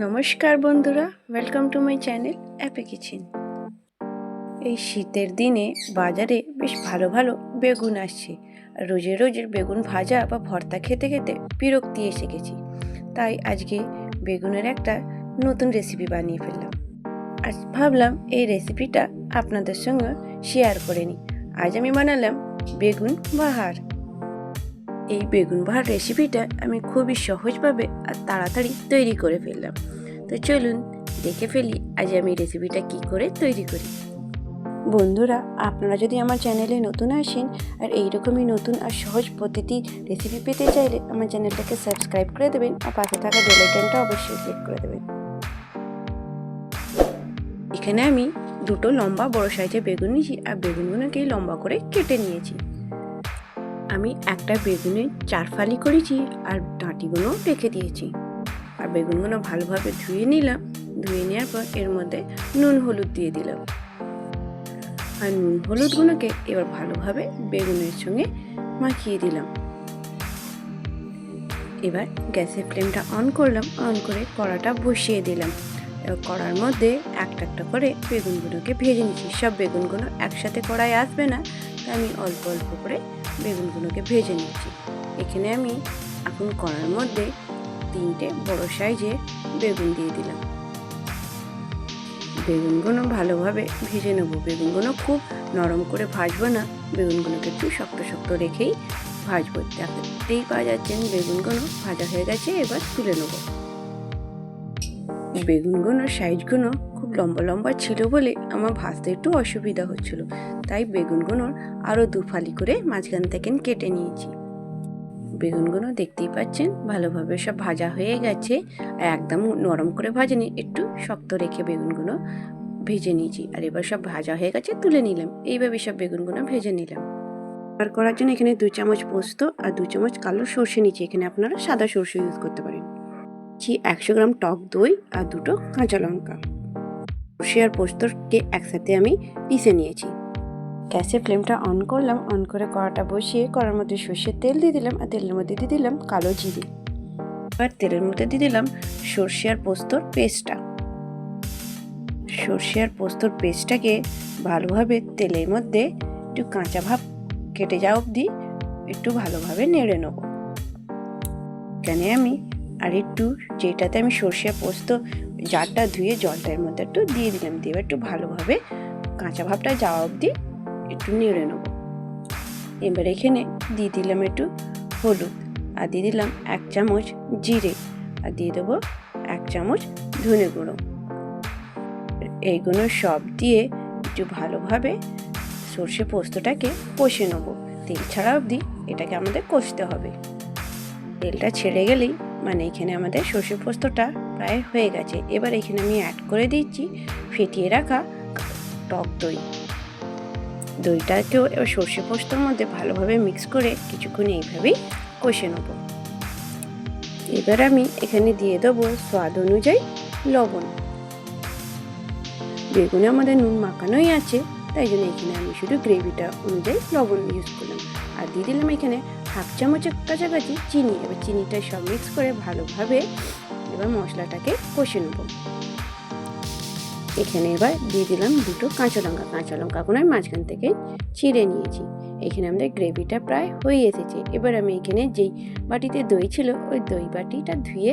নমস্কার বন্ধুরা welcome to my channel অ্যাপে কিচেন এই শীতের দিনে বাজারে বেশ ভালো ভালো বেগুন আসছে। রোজে রোজের বেগুন ভাজা বা ভর্তা খেতে খেতে বিরক্তি এসে গেছি। তাই আজকে বেগুনের একটা নতুন রেসিপি বানিয়ে ফেললাম। আজ ভাবলাম এই রেসিপিটা আপনাদের সঙ্গে শেয়ার করে নিই। আজ আমি বানালাম বেগুন বাহার। এই বেগুন বাহার রেসিপিটা আমি খুবই সহজভাবে আর তাড়াতাড়ি তৈরি করে ফেললাম। তো চলুন দেখে ফেলি আজ আমি রেসিপিটা কি করে তৈরি করি। বন্ধুরা, আপনারা যদি আমার চ্যানেলে নতুন আসেন আর এইরকমই নতুন আর সহজ পদ্ধতি রেসিপি পেতে চাইলে আমার চ্যানেলটাকে সাবস্ক্রাইব করে দেবেন আর পাশে থাকা বেলাইকনটা অবশ্যই ক্লিক করে দেবেন। এখানে আমি দুটো লম্বা বড় সাইজের বেগুন নিয়েছি আর বেগুনগুলোকে লম্বা করে কেটে নিয়েছি। আমি একটা বেগুনে চার ফালি করেছি আর ডাঁটিগুলো রেখে দিয়েছি। আর বেগুনগুলো ভালোভাবে ধুয়ে নিলাম। ধুয়ে নেওয়ার পর এর মধ্যে নুন, হলুদ দিয়ে দিলাম। আর নুন, হলুদগুলোকে এবার ভালোভাবে বেগুনের সঙ্গে মাখিয়ে দিলাম। এবার গ্যাসের ফ্লেমটা অন করলাম, অন করে কড়াটা বসিয়ে দিলাম। কড়ার মধ্যে একটা একটা করে বেগুনগুলোকে ভেজে নিচ্ছি। সব বেগুনগুলো একসাথে কড়াই আসবে না তাই আমি অল্প অল্প করে বেগুনগুলোকে ভেজে নিচ্ছি। এখানে আমি এখন কড়ার মধ্যে তিনটে বড় সাইজে বেগুন দিয়ে দিলাম। বেগুনগুলো ভালোভাবে ভেজে নেব। বেগুনগুলো খুব নরম করে ভাজবো না। বেগুনগুলোকে একটু শক্ত শক্ত রেখেই ভাজবো। দেখতেই পাওয়া যাচ্ছেন বেগুনগুলো ভাজা হয়ে গেছে, এবার তুলে নেব। বেগুনগুলোর সাইজগুলো খুব লম্বা লম্বা ছিল বলে আমার ভাজতে একটু অসুবিধা হচ্ছিল। তাই বেগুনগুলোর আরও দুফালি করে মাঝখান থেকে কেটে নিয়েছি। বেগুনগুলো দেখতেই পাচ্ছেন? ভালোভাবে সব ভাজা হয়ে গেছে। আর একদম নরম করে ভাজেনি, একটু শক্ত রেখে বেগুনগুলো ভেজে নিয়েছি। আর এবার সব ভাজা হয়ে গেছে, তুলে নিলাম। এইভাবে সব বেগুনগুলো ভেজে নিলাম। আর করার জন্য এখানে দু চামচ পোস্ত আর দু চামচ কালো সর্ষে নিচ্ছি এখানে আপনারা সাদা সর্ষে ইউজ করতে পারেন। নিচ্ছি একশো গ্রাম টক দই আর দুটো কাঁচা লঙ্কা। সর্ষে আর পোস্তকে একসাথে আমি পিষে নিয়েছি। গ্যাসের ফ্লেমটা অন করলাম, অন করে কড়াটা বসিয়ে কড়ার মধ্যে সর্ষের তেল দিয়ে দিলাম আর তেলের মধ্যে দিয়ে দিলাম কালো জিরে। এবার তেলের মধ্যে দিয়ে দিলাম সর্ষে আর পোস্তর পেস্টটা। সর্ষে আর পোস্তর পেস্টটাকে ভালোভাবে তেলের মধ্যে একটু কাঁচা ভাব কেটে যাওয়া অবধি একটু ভালোভাবে নেড়ে নেব। এখানে আমি আর একটু যেটাতে আমি সর্ষে পোস্ত জারটা ধুয়ে জলটার মধ্যে একটু দিয়ে দিলাম। দিয়ে একটু ভালোভাবে কাঁচা ভাবটা যাওয়া অবধি একটু নেড়ে নেব। এবার এখানে দিয়ে দিলাম একটু হলুদ। আর দিয়ে দিলাম এক চামচ জিরে। আর দিয়ে দেবো এক চামচ ধনে গুঁড়ো। এইগুলো সব দিয়ে একটু ভালোভাবে সর্ষে পোস্তটাকে কষে নেব। তেল ছাড়া অবধি এটাকে আমাদের কষতে হবে। তেলটা ছেড়ে গেলেই মানে এখানে আমাদের সর্ষে পোস্তটা প্রায় হয়ে গেছে। এবার এখানে আমি অ্যাড করে দিচ্ছি ফেটিয়ে রাখা টক দই। দইটাকেও সর্ষে পোস্তর মধ্যে ভালোভাবে মিক্স করে কিছুক্ষণ এইভাবেই কষে নেব। এবার আমি এখানে দিয়ে দেবো স্বাদ অনুযায়ী লবণ। বেগুনে আমাদের নুন মাখানোই আছে, তাই জন্য এখানে আমি শুধু গ্রেভিটা অনুযায়ী লবণ ইউজ করলাম। আর দিয়ে দিলাম এখানে হাফ চামচের কাছাকাছি চিনি। এবার চিনিটা সব মিক্স করে ভালোভাবে এবার মশলাটাকে কষে নেব। এখানে এবার দিয়ে দিলাম দুটো কাঁচা লঙ্কা। কাঁচা লঙ্কাগুলো আমি মাঝখান থেকে ছিঁড়ে নিয়েছি। এখানে আমাদের গ্রেভিটা প্রায় হয়ে এসেছে। এবার আমি এখানে যেই বাটিতে দই ছিল, ওই দই বাটিটা ধুয়ে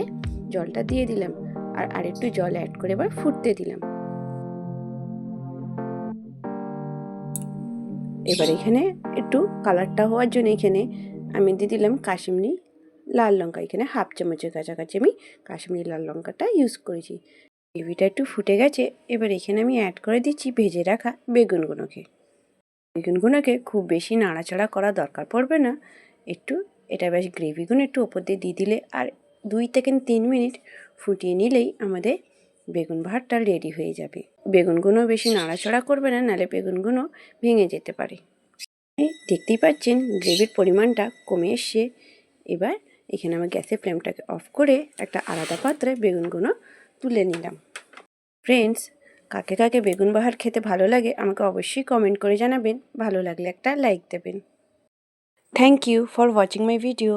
জলটা দিয়ে দিলাম আর আরেকটু জল অ্যাড করে এবার ফুটতে দিলাম। এবার এখানে একটু কালারটা হওয়ার জন্য এখানে আমি দিয়ে দিলাম কাশ্মীরি লাল লঙ্কা। এখানে হাফ চামচের কাছাকাছি আমি কাশ্মীরি লাল লঙ্কাটা ইউজ করেছি। গ্রেভিটা একটু ফুটে গেছে, এবার এখানে আমি অ্যাড করে দিচ্ছি ভেজে রাখা বেগুনগুলোকে। বেগুনগুলোকে খুব বেশি নাড়াচাড়া করা দরকার পড়বে না। একটু, এটা বেশ গ্রেভিগুলো একটু ওপর দিয়ে দিয়ে দিলে আর দুই থেকে তিন মিনিট ফুটিয়ে নিলেই আমাদের বেগুন ভাতটা রেডি হয়ে যাবে। বেগুনগুলো বেশি নাড়াচাড়া করবে না, নাহলে বেগুনগুলো ভেঙে যেতে পারে। দেখতেই পাচ্ছেন, গ্রেভির পরিমাণটা কমে এসছে। এবার এখানে আমার গ্যাসের ফ্লেমটাকে অফ করে একটা আলাদা পাত্রে বেগুনগুলো তুলে নিলাম। ফ্রেন্ডস কাকে কাকে বেগুন বাহার খেতে ভালো লাগে আমাকে অবশ্যই কমেন্ট করে জানাবেন। ভালো লাগলে একটা লাইক দেবেন। Thank you for watching my video